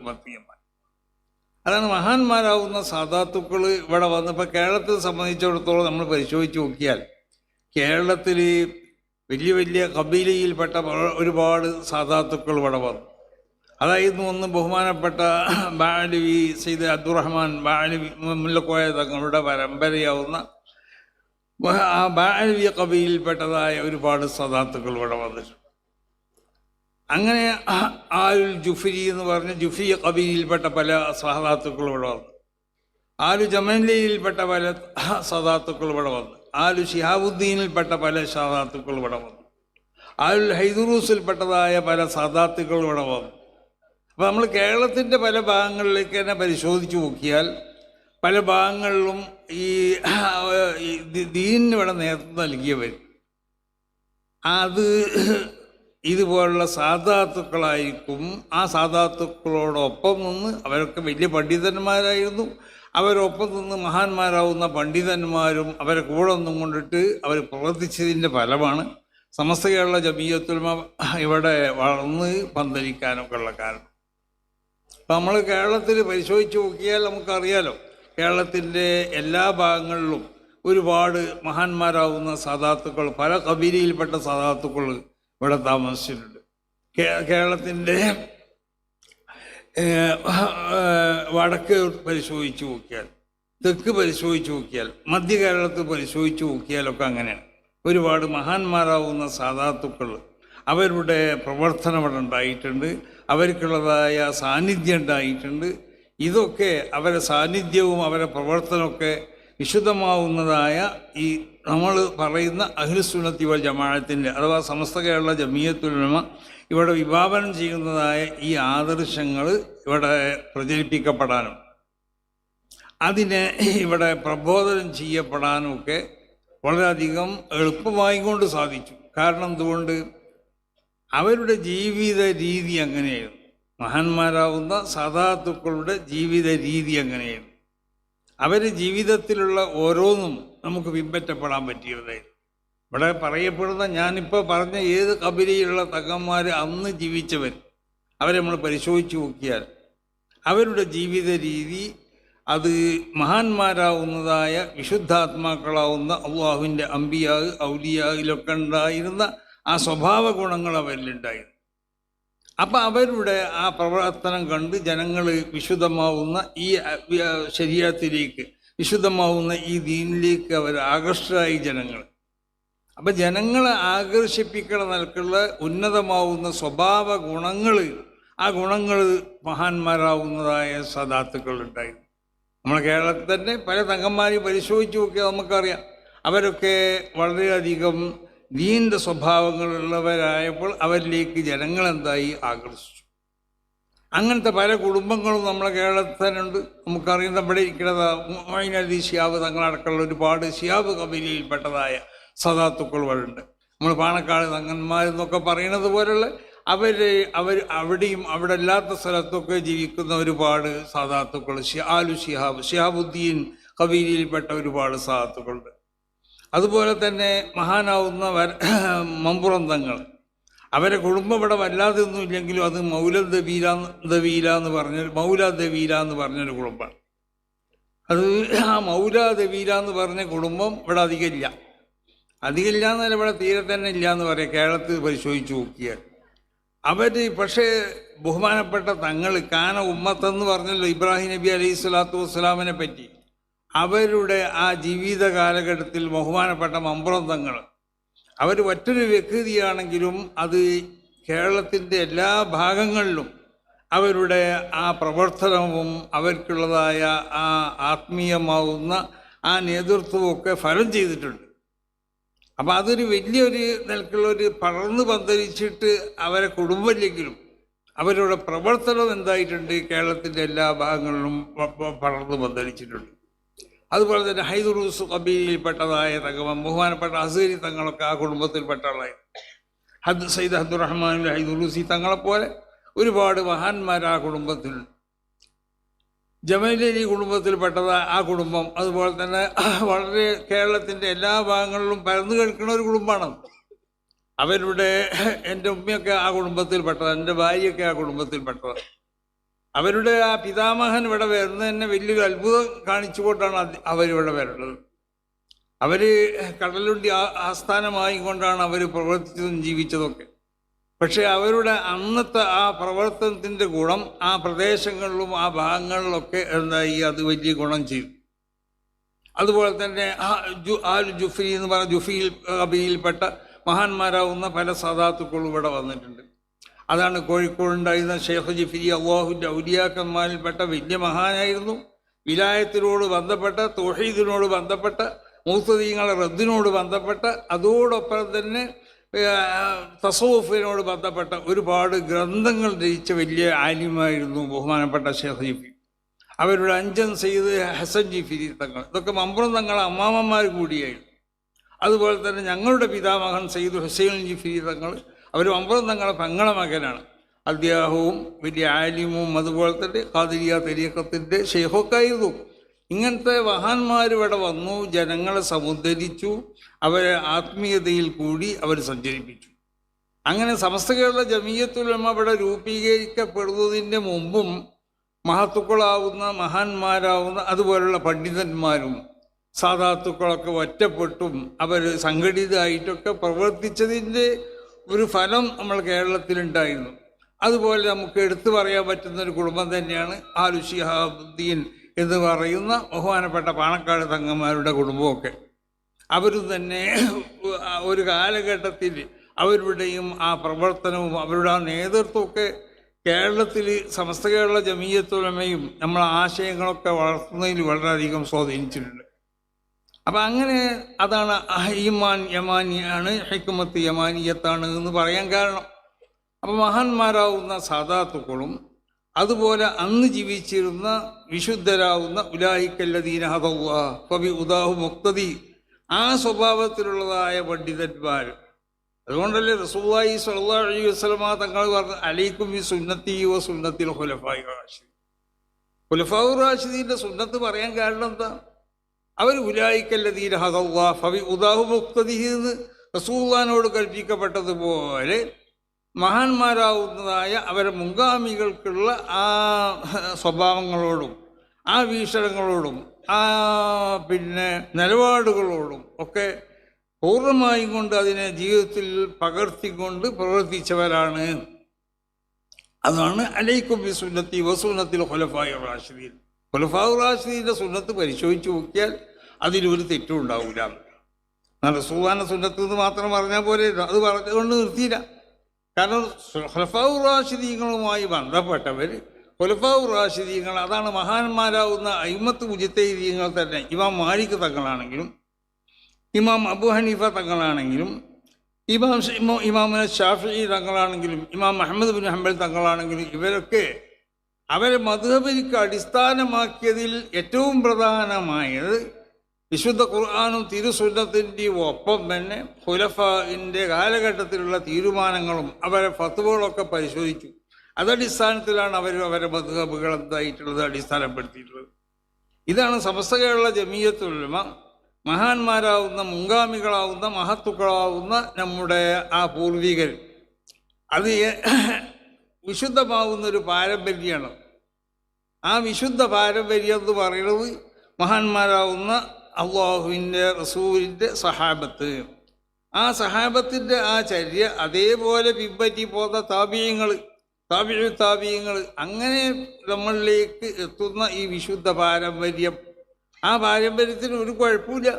ഉമ്മത്തിയന്മാർ അതാണ് മഹാന്മാരാവുന്ന സാധാത്തുക്കൾ ഇവിടെ വന്നപ്പോൾ കേരളത്തെ സംബന്ധിച്ചിടത്തോളം നമ്മൾ പരിശോധിച്ച് നോക്കിയാൽ കേരളത്തിൽ വലിയ വലിയ കബീലയിൽപ്പെട്ട ഒരുപാട് സാധാത്തുക്കൾ ഇവിടെ വന്നു. അതായിരുന്നു ഒന്ന് ബഹുമാനപ്പെട്ട ബാലവി സെയ്ദ് അബ്ദുറഹ്മാൻ ബാലവി മുല്ലക്കോയ തങ്ങളുടെ പരമ്പരയാവുന്ന ബഹ- ആ ബാലവി കബീലിൽപ്പെട്ടതായ ഒരുപാട് സദാത്തുക്കൾ ഇവിടെ വന്നിട്ടുണ്ട്. അങ്ങനെ ആലുൽ ജുഫരി എന്ന് പറഞ്ഞ ജുഫി കബീലിൽപ്പെട്ട പല സഹദാത്തുക്കൾ ഇവിടെ വന്നു. ആലു ജമൻലിയിൽപ്പെട്ട പല സദാത്തുക്കൾ ഇവിടെ വന്നു. ആലു ഷിഹാബുദ്ദീനിൽപ്പെട്ട പല സദാത്തുക്കൾ ഇവിടെ വന്നു. ആലുൽ ഹൈദുറൂസിൽപ്പെട്ടതായ പല സദാത്തുക്കൾ ഇവിടെ വന്നു. അപ്പോൾ നമ്മൾ കേരളത്തിന്റെ പല ഭാഗങ്ങളിലേക്ക് തന്നെ പരിശോധിച്ച് നോക്കിയാൽ പല ഭാഗങ്ങളിലും ഈ ദീനിന് ഇവിടെ നേതൃത്വം നൽകിയവർ. അത് ഇതുപോലുള്ള സാധാത്തുക്കളായിരിക്കും ആ സാധാത്തുക്കളോടൊപ്പം നിന്ന് അവരൊക്കെ വലിയ പണ്ഡിതന്മാരായിരുന്നു. അവരൊപ്പം നിന്ന് മഹാന്മാരാവുന്ന പണ്ഡിതന്മാരും അവരെ കൂടെ ഒന്നും കൊണ്ടിട്ട് അവർ പ്രവർത്തിച്ചതിന്റെ ഫലമാണ്. സമസ്ത കേരള ജമീയത്തുൽമ ഇവിടെ വളർന്ന് പന്തലിക്കാനൊക്കെ ഉള്ള കാരണം. അപ്പം നമ്മൾ കേരളത്തിൽ പരിശോധിച്ച് നോക്കിയാൽ നമുക്കറിയാലോ കേരളത്തിന്റെ എല്ലാ ഭാഗങ്ങളിലും ഒരുപാട് മഹാന്മാരാവുന്ന സാധാത്തുക്കൾ പല കബീരിയിൽപ്പെട്ട സാധാത്തുക്കൾ ഇവിടെ താമസിച്ചിട്ടുണ്ട്. കേരളത്തിന്റെ വടക്ക് പരിശോധിച്ച് നോക്കിയാൽ തെക്ക് പരിശോധിച്ച് നോക്കിയാൽ മധ്യ കേരളത്തിൽ പരിശോധിച്ച് നോക്കിയാലൊക്കെ അങ്ങനെയാണ്. ഒരുപാട് മഹാന്മാരാവുന്ന സാധാത്തുക്കൾ അവരുടെ പ്രവർത്തനം അവിടെ ഉണ്ടായിട്ടുണ്ട്. അവർക്കുള്ളതായ സാന്നിധ്യം ഉണ്ടായിട്ടുണ്ട്. ഇതൊക്കെ അവരുടെ സാന്നിധ്യവും അവരുടെ പ്രവർത്തനമൊക്കെ വിശുദ്ധമാവുന്നതായ ഈ നമ്മൾ പറയുന്ന അഖിൽസുന്നത്തി വൽ ജമാഅത്തിന്റെ അഥവാ സമസ്ത കേരള ജമീയത്തുലമ ഇവിടെ വിഭാവനം ചെയ്യുന്നതായ ഈ ആദർശങ്ങൾ ഇവിടെ പ്രചരിപ്പിക്കപ്പെടാനും അതിനെ ഇവിടെ പ്രബോധനം ചെയ്യപ്പെടാനും ഒക്കെ വളരെയധികം എളുപ്പമായി കൊണ്ട് സാധിച്ചു. കാരണം എന്തുകൊണ്ട്? അവരുടെ ജീവിത രീതി അങ്ങനെയായിരുന്നു. മഹാന്മാരാവുന്ന സദാത്തുക്കളുടെ ജീവിത രീതി അങ്ങനെയായിരുന്നു. അവരുടെ ജീവിതത്തിലുള്ള ഓരോന്നും നമുക്ക് പിൻപറ്റപ്പെടാൻ പറ്റിയതായിരുന്നു. ഇവിടെ പറയപ്പെടുന്ന ഞാനിപ്പോൾ പറഞ്ഞ ഏത് കബിലയിലുള്ള തങ്ങന്മാർ അന്ന് ജീവിച്ചവർ അവരെ നമ്മൾ പരിശോധിച്ച് നോക്കിയാൽ അവരുടെ ജീവിത രീതി അത് മഹാന്മാരാവുന്നതായ വിശുദ്ധാത്മാക്കളാവുന്ന അള്ളാഹുവിന്റെ അമ്പിയാ ഔലിയായിലൊക്കെ ഉണ്ടായിരുന്ന ആ സ്വഭാവ ഗുണങ്ങൾ അവരിലുണ്ടായിരുന്നു. അപ്പം അവരുടെ ആ പ്രവർത്തനം കണ്ട് ജനങ്ങൾ വിശുദ്ധമാവുന്ന ഈ ശരീരത്തിലേക്ക് വിശുദ്ധമാവുന്ന ഈ ദീനിലേക്ക് അവർ ആകർഷകരായി ജനങ്ങൾ അപ്പം ജനങ്ങളെ ആകർഷിപ്പിക്കണ നിലക്കുള്ള ഉന്നതമാവുന്ന സ്വഭാവ ഗുണങ്ങൾ ആ ഗുണങ്ങൾ മഹാന്മാരാവുന്നതായ സദാത്തുക്കൾ ഉണ്ടായി നമ്മുടെ കേരളത്തിൽ തന്നെ പല തങ്കന്മാരെയും പരിശോധിച്ച് നോക്കിയാൽ നമുക്കറിയാം. അവരൊക്കെ വളരെയധികം ദീന്റെ സ്വഭാവങ്ങളുള്ളവരായപ്പോൾ അവരിലേക്ക് ജനങ്ങളെന്തായി? ആകർഷിച്ചു. അങ്ങനത്തെ പല കുടുംബങ്ങളും നമ്മളെ ഉണ്ട് നമുക്കറിയാം നമ്മുടെ ഇരിക്കുന്നത് മൈനലി ഷിയാബ് തങ്ങളടക്കമുള്ള ഒരുപാട് ഷിയാബ് സദാത്തുക്കൾ വഴുണ്ട് നമ്മൾ പാണക്കാട് തങ്ങന്മാരെന്നൊക്കെ പറയുന്നത് പോലുള്ള അവർ അവർ അവിടെയും അവിടെ അല്ലാത്ത സ്ഥലത്തൊക്കെ ജീവിക്കുന്ന ഒരുപാട് സാധാത്തുക്കൾ ഷിയാലു ഷിഹാബ് ഷിഹാബുദ്ദീൻ കബീലിയിൽപ്പെട്ട ഒരുപാട് സാധാത്തുക്കളുണ്ട് അതുപോലെ തന്നെ മഹാനാവുന്ന വര മമ്പുറന്തങ്ങൾ. അവരെ കുടുംബം ഇവിടെ അത് മൗല ദവീല എന്ന് പറഞ്ഞ മൗല ദവീല എന്ന് പറഞ്ഞൊരു കുടുംബമാണ്. അത് ആ മൗല എന്ന് പറഞ്ഞ കുടുംബം ഇവിടെ അധികമില്ല. അധികമില്ല എന്നല്ല ഇവിടെ തീരെ തന്നെ ഇല്ല എന്ന് പറയാം. കേരളത്തിൽ പരിശോധിച്ച് നോക്കിയാൽ. അവർ പക്ഷേ ബഹുമാനപ്പെട്ട തങ്ങൾ കാന ഉമ്മത്തെന്ന് പറഞ്ഞല്ലോ ഇബ്രാഹിം നബി അലൈഹി സ്വലാത്തു വസ്സലാമിനെ പറ്റി. അവരുടെ ആ ജീവിത കാലഘട്ടത്തിൽ ബഹുമാനപ്പെട്ട മമ്പ്രന്തങ്ങൾ. അവർ മറ്റൊരു വ്യക്തിയാണെങ്കിലും അത് കേരളത്തിന്റെ എല്ലാ ഭാഗങ്ങളിലും അവരുടെ ആ പ്രവർത്തനവും അവർക്കുള്ളതായ ആ ആത്മീയമാവുന്ന ആ നേതൃത്വമൊക്കെ ഫലം ചെയ്തിട്ടുണ്ട്. അപ്പം അതൊരു വലിയൊരു നിലക്കുള്ള ഒരു പടർന്ന് പന്തലിച്ചിട്ട് അവരെ കുടുംബമില്ലെങ്കിലും അവരുടെ പ്രവർത്തനം എന്തായിട്ടുണ്ട് കേരളത്തിന്റെ എല്ലാ ഭാഗങ്ങളിലും പടർന്ന് പന്തലിച്ചിട്ടുണ്ട്. അതുപോലെ തന്നെ ഹൈദുറൂസ് കബീലിൽപ്പെട്ടതായ തകവം ബഹുമാനപ്പെട്ട അസീരി തങ്ങളൊക്കെ ആ കുടുംബത്തിൽപ്പെട്ട ആളായിരുന്നു ഹദ് സയ്യിദ് അബ്ദുറഹ്മാൻ ഹൈദുറൂസി തങ്ങളെപ്പോലെ ഒരുപാട് മഹാന്മാർ ആ കുടുംബത്തിലുണ്ട് ജമലി കുടുംബത്തിൽപ്പെട്ടത് ആ കുടുംബം. അതുപോലെ തന്നെ വളരെ കേരളത്തിന്റെ എല്ലാ ഭാഗങ്ങളിലും പരന്നു കേൾക്കുന്ന ഒരു കുടുംബമാണ്. അവരുടെ എന്റെ ഉമ്മയൊക്കെ ആ കുടുംബത്തിൽപ്പെട്ടത് എന്റെ ഭാര്യയൊക്കെ ആ കുടുംബത്തിൽപ്പെട്ടത്. അവരുടെ ആ പിതാമഹൻ ഇവിടെ വരുന്നത് തന്നെ വലിയൊരു അത്ഭുതം കാണിച്ചുകൊണ്ടാണ് കൊണ്ടാണ് അവരിവിടെ വരുന്നത്. അവർ കടലുണ്ടി ആസ്ഥാനമായി കൊണ്ടാണ് അവർ പ്രവർത്തിച്ചതും ജീവിച്ചതൊക്കെ. പക്ഷേ അവരുടെ അന്നത്തെ ആ പ്രവർത്തനത്തിന്റെ ഗുണം ആ പ്രദേശങ്ങളിലും ആ ഭാഗങ്ങളിലൊക്കെ എന്തായി അത് വലിയ ഗുണം ചെയ്തു. അതുപോലെ തന്നെ ആ ജുഫി എന്ന് പറഞ്ഞ ജുഫിയിൽ അബിയിൽപ്പെട്ട മഹാന്മാരാവുന്ന പല സദാത്തുക്കളും ഇവിടെ വന്നിട്ടുണ്ട്. അതാണ് കോഴിക്കോടുണ്ടായിരുന്ന ഷെയ്ഖ് ജിഫിരി അള്ളാഹുവിന്റെ ഔലിയാക്കന്മാരിൽപ്പെട്ട വലിയ മഹാനായിരുന്നു. വിലായത്തിനോട് ബന്ധപ്പെട്ട തോഹീദിനോട് ബന്ധപ്പെട്ട മൂത്തദീങ്ങളെ റദ്ദിനോട് ബന്ധപ്പെട്ട അതോടൊപ്പം തന്നെ തസോഫിനോട് ബന്ധപ്പെട്ട ഒരുപാട് ഗ്രന്ഥങ്ങൾ രചിച്ച വലിയ ആലിമായിരുന്നു ബഹുമാനപ്പെട്ട ഷെയ്ഖ് ജിഫി. അവരുടെ അഞ്ചൻ സെയ്ദ് ഹസൻ ജിഫിരി തങ്ങൾ. ഇതൊക്കെ മമ്പുറം തങ്ങളെ അമ്മാമ്മമാർ കൂടിയായിരുന്നു. അതുപോലെ തന്നെ ഞങ്ങളുടെ പിതാമഹൻ സെയ്ദ് ഹുസൈൻ ജിഫിരി തങ്ങൾ അവർ ഒമ്പത് തങ്ങളെ പെങ്ങളെ മകനാണ്. അദ്ദേഹവും വലിയ ആലിമും അതുപോലെ തന്നെ ഖാദിരിയ തെരീക്കത്തിന്റെ ഷെയ്ഖൊക്കായിരുന്നു ഇങ്ങനത്തെ മഹാന്മാർ ഇവിടെ വന്നു ജനങ്ങളെ സമുദ്ധരിച്ചു അവരെ ആത്മീയതയിൽ കൂടി അവർ സഞ്ചരിപ്പിച്ചു. അങ്ങനെ സമസ്ത കേരള ജമീയത്തുലമ ഇവിടെ രൂപീകരിക്കപ്പെടുന്നതിന്റെ മുമ്പും മഹത്തുക്കളാവുന്ന മഹാന്മാരാവുന്ന അതുപോലുള്ള പണ്ഡിതന്മാരും സാധാത്തുക്കളൊക്കെ ഒറ്റപ്പെട്ടും അവർ സംഘടിതമായിട്ടൊക്കെ പ്രവർത്തിച്ചതിന്റെ ഒരു ഫലം നമ്മൾ കേരളത്തിലുണ്ടായിരുന്നു. അതുപോലെ നമുക്ക് എടുത്തു പറയാൻ പറ്റുന്ന ഒരു കുടുംബം തന്നെയാണ് ആലുഷിഹാബുദ്ദീൻ എന്ന് പറയുന്ന ബഹുമാനപ്പെട്ട പാണക്കാട് തങ്ങന്മാരുടെ കുടുംബമൊക്കെ. അവർ തന്നെ ഒരു കാലഘട്ടത്തിൽ അവരുടെയും ആ പ്രവർത്തനവും അവരുടെ ആ നേതൃത്വമൊക്കെ കേരളത്തിൽ സമസ്ത കേരള ജമീയത്തുലമയും നമ്മളെ ആശയങ്ങളൊക്കെ വളർത്തുന്നതിൽ വളരെയധികം സ്വാധീനിച്ചിട്ടുണ്ട്. അപ്പം അങ്ങനെ അതാണ് ഈമാൻ യമാനിയാണ് ഹൈക്കുമത്ത് യമാനിയത്താണ് എന്ന് പറയാൻ കാരണം. അപ്പം മഹാന്മാരാവുന്ന സാധാത്തുക്കളും അതുപോലെ അന്ന് ജീവിച്ചിരുന്ന വിശുദ്ധരാവുന്ന ഉലാഹിക്കല്ലദീന ഹദല്ലാ കവി ഉദാഹു മുക്തതി ആ സ്വഭാവത്തിലുള്ളതായ പണ്ഡിതന്മാർ. അതുകൊണ്ടല്ലേ റസൂലായി സല്ലാ അലൈഹി വസ്ലമ തങ്ങൾ പറഞ്ഞ അലൈക്കും ഈ സുന്നത്തി വ സുന്നത്തിൽ ഹുലഫായി റാഷിദ് ഹുലഫാവു റാഷിദീന്റെ സുന്നത്ത് പറയാൻ കാരണം എന്താ? അവർ ഉലായിക്കല്ലദീന ഹദല്ലാ ഫവി ഉദാഹു മുക്തദി എന്ന് റസൂല്ലാനോട് കൽപ്പിക്കപ്പെട്ടതുപോലെ മഹാന്മാരാവുന്നതായ അവരെ മുങ്കാമികൾക്കുള്ള ആ സ്വഭാവങ്ങളോടും ആ വീക്ഷണങ്ങളോടും ആ പിന്നെ നിലപാടുകളോടും ഒക്കെ പൂർണമായും കൊണ്ട് അതിനെ ജീവിതത്തിൽ പകർത്തിക്കൊണ്ട് പ്രവർത്തിച്ചവരാണ്. അതാണ് അലൈക്കും ബി സുന്നത്തി വസുന്നത്തിൽ ഹുലഫായ റാഷിദീൻ. ഹുലഫാവ് റാഷിദീന്റെ സുന്നത്ത് പരിശോധിച്ച് നോക്കിയാൽ അതിലൊരു തെറ്റും ഉണ്ടാവില്ല റസൂദാന സുന്നത്ത് എന്ന് മാത്രം പറഞ്ഞാൽ പോലെ അത് പറഞ്ഞുകൊണ്ട് നിർത്തിയില്ല. കാരണം ഹുലഫാവ് റാഷിദീങ്ങളുമായി ബന്ധപ്പെട്ടവർ ഹുലഫാവ് റാഷിദീങ്ങൾ അതാണ് മഹാന്മാരാവുന്ന അയിമത്ത് മുജിത്തീയങ്ങൾ തന്നെ. ഇമാം മാലിക് തങ്ങളാണെങ്കിലും ഇമാം അബു ഹനീഫ തങ്ങളാണെങ്കിലും ഇമാം ഇമാമുന ഷാഫി തങ്ങളാണെങ്കിലും ഇമാം അഹമ്മദ് ബിൻ ഹംബൽ തങ്ങളാണെങ്കിലും ഇവരൊക്കെ അവരെ മധുബലിക്ക് അടിസ്ഥാനമാക്കിയതിൽ ഏറ്റവും പ്രധാനമായത് വിശുദ്ധ ഖുർആാനും തിരുസുന്നത്തിന്റെയും ഒപ്പം തന്നെ ഹുലഫിന്റെ കാലഘട്ടത്തിലുള്ള തീരുമാനങ്ങളും അവരെ ഫത്തുവകളൊക്കെ പരിശോധിച്ചു. അതടിസ്ഥാനത്തിലാണ് അവർ അവരെ മധുഹബുകൾ എന്തായിട്ടുള്ളത് അടിസ്ഥാനപ്പെടുത്തിയിട്ടുള്ളത്. ഇതാണ് സമസ്ത കേരള ജമീയത്തുലമ മഹാന്മാരാവുന്ന മുങ്കാമികളാവുന്ന മഹത്തുക്കളാവുന്ന നമ്മുടെ ആ പൂർവികർ അത് വിശുദ്ധമാവുന്ന ഒരു പാരമ്പര്യമാണ്. ആ വിശുദ്ധ പാരമ്പര്യം എന്ന് പറയുന്നത് മഹാന്മാരാവുന്ന അള്ളാഹുവിന്റെ റസൂലിന്റെ സഹാബത്ത്. ആ സഹാബത്തിന്റെ ആ ചര്യ അതേപോലെ പിൻപറ്റി പോന്ന താപീയങ്ങൾ താപിഴ് താപീയങ്ങൾ അങ്ങനെ നമ്മളിലേക്ക് എത്തുന്ന ഈ വിശുദ്ധ പാരമ്പര്യം. ആ പാരമ്പര്യത്തിന് ഒരു കുഴപ്പമില്ല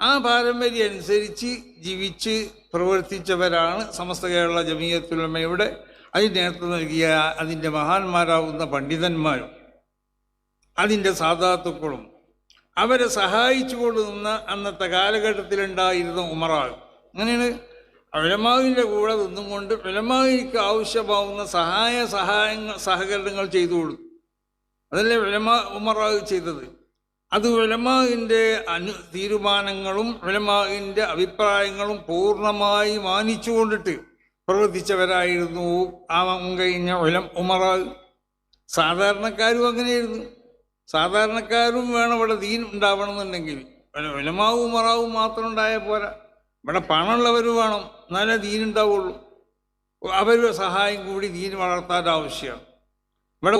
ആ പാരമ്പര്യം അനുസരിച്ച് ജീവിച്ച് പ്രവർത്തിച്ചവരാണ് സമസ്ത കേരള ജമീയത്തുലമയുടെ അതിന് നേതൃത്വം നൽകിയ അതിന്റെ മഹാന്മാരാവുന്ന പണ്ഡിതന്മാരും. അതിന്റെ സാധാത്തുക്കളും അവരെ സഹായിച്ചുകൊണ്ട് നിന്ന അന്നത്തെ കാലഘട്ടത്തിലുണ്ടായിരുന്ന ഉമറാവ്. അങ്ങനെയാണ് വിലമാവിന്റെ കൂടെ നിന്നും കൊണ്ട് വിലമാവിക്ക് ആവശ്യമാവുന്ന സഹായ സഹായങ്ങൾ സഹകരണങ്ങൾ ചെയ്തു കൊടുത്തു. അതല്ലേ വിലമാ ഉമറാവ് ചെയ്തത്. അത് വിലമാവിന്റെ അനു തീരുമാനങ്ങളും വിലമാവിന്റെ അഭിപ്രായങ്ങളും പൂർണമായി മാനിച്ചുകൊണ്ടിട്ട് പ്രവർത്തിച്ചവരായിരുന്നു ആ കഴിഞ്ഞ വിലം ഉമറാവ്. സാധാരണക്കാരും അങ്ങനെയായിരുന്നു. സാധാരണക്കാരും വേണം ഇവിടെ ദീൻ ഉണ്ടാവണമെന്നുണ്ടെങ്കിൽ. എന്നുണ്ടെങ്കിൽ വിലമാവും മറാവും മാത്രം ഉണ്ടായാൽ പോരാ. ഇവിടെ പണമുള്ളവർ വേണം. എന്നാലേ ദീൻ ഉണ്ടാവുള്ളൂ. അവരുടെ സഹായം കൂടി ദീൻ വളർത്താൻ ആവശ്യമാണ്. ഇവിടെ